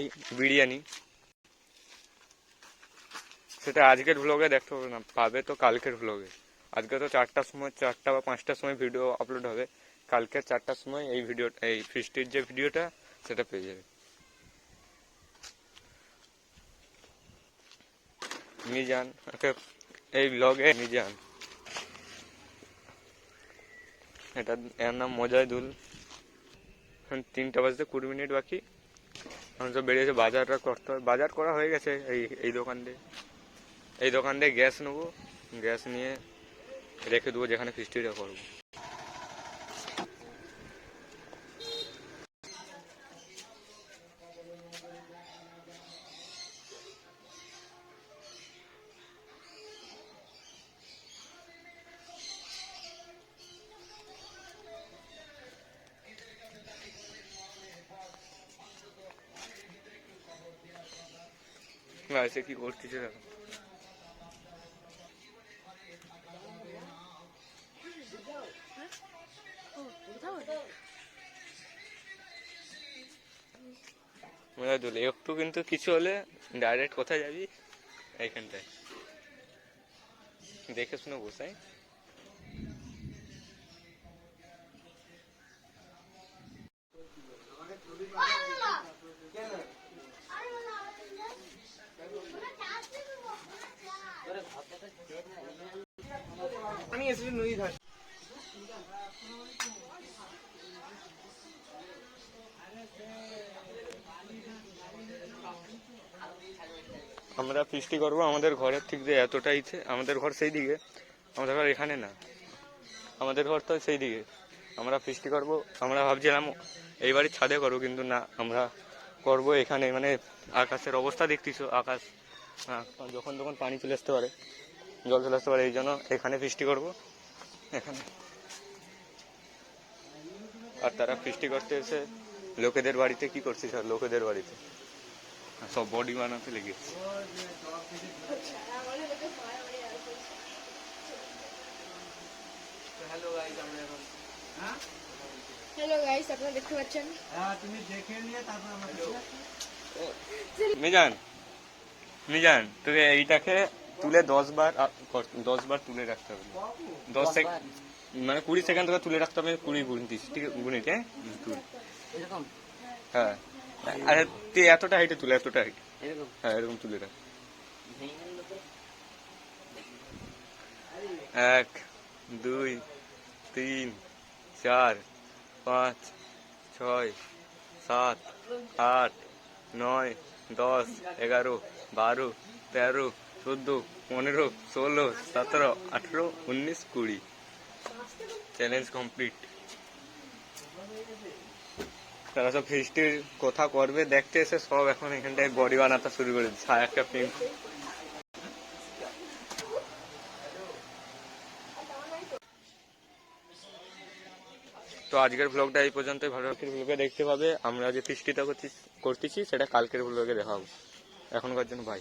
কি বিরিয়ানি। সেটা আজকের ব্লগে দেখতে হবে না, পাবে তো কালকের ব্লগে আজকে তো চারটার সময়, চারটা বা পাঁচটার সময় ভিডিও আপলোড হবে। কালকে চারটার সময় এই ভিডিও এই ফিস্টির যে ভিডিওটা সেটা পেয়ে যাবে। মিজান এই ব্লগে মিজান। এটা, এর নাম মজাইদুল। এখন তিনটা বাজতে কুড়ি মিনিট বাকি। এখন সব বেরিয়েছে বাজারটা করতে বাজার করা হয়ে গেছে এই এই দোকান দিয়ে। এই দোকান দিয়ে গ্যাস নেব। গ্যাস নিয়ে রেখে দেবো যেখানে ফিস্টিটা করব। এসে কি করতেছে দেখো। একটু কিন্তু কিছু হলে ডাইরেক্ট কোথায় যাবি? এইখানটায়। দেখে শুনে বসাই আমি এসেছি নদী আমরা ফিস্টি করব আমাদের ঘরের ঠিক যে এতটাই আমাদের ঘর সেই দিকে আমাদের ঘর এখানে না। আমাদের ঘর তো সেই দিকে। আমরা ফিস্টি করব আমরা ভাবছিলাম এই বাড়ির ছাদে করব কিন্তু না আমরা করব এখানে। মানে আকাশের অবস্থা দেখতেছো আকাশ। হ্যাঁ, যখন তখন পানি চলে আসতে পারে। জল চলে আসতে পারে এই জন্য এখানে ফিস্টি করব এখানে। আর তারা ফিস্টি করতে এসে লোকেদের বাড়িতে কি করছে আর লোকেদের বাড়িতে। সব বডি বানাতে লেগেছে। হ্যালো গাইস আমরা এখন হ্যাঁ? হ্যালো গাইস আপনারা দেখতে পাচ্ছেন? হ্যাঁ তুমি দেখে নিয়ে তারপর আমরা মিজান মিজান তোকে এইটাকে তুলে দশ বার দশ বার তুলে রাখতে হবে। দশ সেকেন্ড মানে কুড়ি সেকেন্ড তোকে তুলে রাখতে হবে কুড়ি গুনতিস ঠিক আছে? গুনিট হ্যাঁ? তুল এরকম? হ্যাঁ। আরে তুই এতটা হাইটে তুলে এতটা হাইট হ্যাঁ এরকম তুলে রাখ। এক দুই তিন চার পাঁচ ছয় সাত আট নয় দশ এগারো বারো তেরো চোদ্দ, পনেরো, ষোলো, সতেরো, আঠেরো, উনিশ, কুড়ি। চ্যালেঞ্জ কমপ্লিট তারা সব ফিস্টির কথা করবে, দেখতে এসে সব এখন এখানটায় বডি বানাতে শুরু করে দিচ্ছে। একটা প্রেম তো আজকের ব্লগটা এই পর্যন্তই। ভালো রাখির ব্লগে দেখতে পাবে। আমরা যে ফিস্টিটা করছি করতেছি, সেটা কালকের ব্লগে দেখাবো। এখনকার জন্য বাই